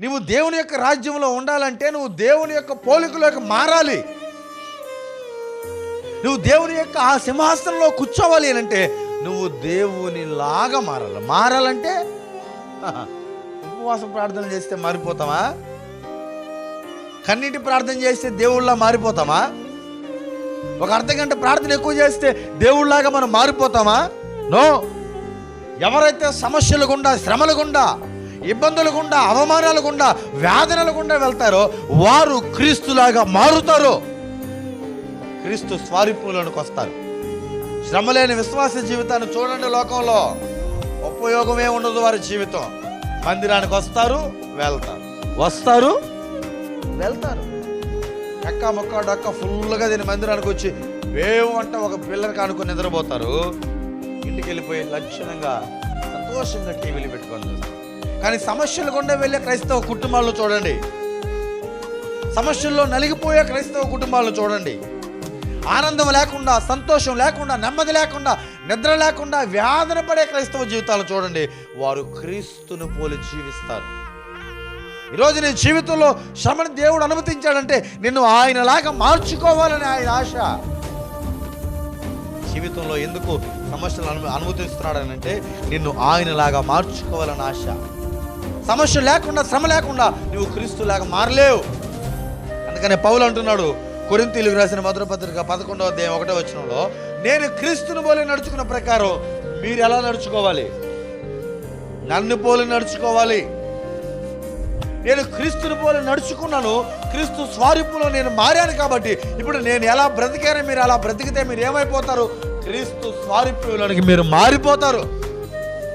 నువ్వు దేవుని యొక్క రాజ్యంలో ఉండాలంటే నువ్వు దేవుని యొక్క పోలికలోకి మారాలి. నువ్వు దేవుని యొక్క ఆ సింహాసనంలో కూర్చోవాలి అని అంటే నువ్వు దేవుని లాగా మారాలి. మారాలంటే ఉపవాసం ప్రార్థన చేస్తే మారిపోతామా? కన్నీటి ప్రార్థన చేస్తే దేవుళ్ళ మారిపోతామా? ఒక అర్ధ గంట ప్రార్థన ఎక్కువ చేస్తే దేవుళ్ళలాగా మనం మారిపోతామా? నో. ఎవరైతే సమస్యలు గుండా శ్రమలు గుండా ఇబ్బందులు గుండా అవమానాలు గుండా వేదనల గుండా వెళ్తారో వారు క్రీస్తులాగా మారుతారు క్రీస్తు స్వారిపులోనికి వస్తారు. శ్రమ లేని విశ్వాస జీవితాన్ని చూడండి లోకంలో. ఉపయోగమే ఉండదు వారి జీవితం. మందిరానికి వస్తారు వెళ్తారు. వస్తారు వెళ్తారు. ఎక్క మొక్క డొక్క ఫుల్గా దీని మందిరానికి వచ్చి వేవు అంటే ఒక పిల్లలకి అనుకుని నిద్రపోతారు. ఇంటికి వెళ్ళిపోయి లక్షణంగా సంతోషంగా టీవీలు పెట్టుకొని చూస్తారు. కానీ సమస్యలు గుండా వెళ్ళే క్రైస్తవ కుటుంబాలను చూడండి. సమస్యల్లో నలిగిపోయే క్రైస్తవ కుటుంబాలను చూడండి. ఆనందం లేకుండా సంతోషం లేకుండా నెమ్మది లేకుండా నిద్ర లేకుండా వ్యాధన పడే క్రైస్తవ జీవితాలను చూడండి. వారు క్రీస్తును పోలి జీవిస్తారు. ఈరోజు నీ జీవితంలో శ్రమను దేవుడు అనుమతించాడంటే నిన్ను ఆయనలాగా మార్చుకోవాలని ఆయన ఆశ. జీవితంలో ఎందుకు సమస్యలు అను అనుమతిస్తున్నాడని అంటే నిన్ను ఆయనలాగా మార్చుకోవాలని ఆశ. సమస్య లేకుండా శ్రమ లేకుండా నువ్వు క్రీస్తులాగా మారలేవు. అందుకనే పౌలు అంటున్నాడు కొరింతీలకు రాసిన మధుర పత్రిక పదకొండవ అధ్యాయం ఒకటో వచనంలో నేను క్రీస్తుని పోలి నడుచుకున్న ప్రకారం మీరు ఎలా నడుచుకోవాలి? నన్ను పోలి నడుచుకోవాలి. నేను క్రీస్తుని పోలి నడుచుకున్నాను క్రీస్తు స్వారూపులో నేను మారాను కాబట్టి ఇప్పుడు నేను ఎలా బ్రతికానో మీరు అలా బ్రతికితే మీరు ఏమైపోతారు? క్రీస్తు స్వారూప్యంలోనికి మీరు మారిపోతారు.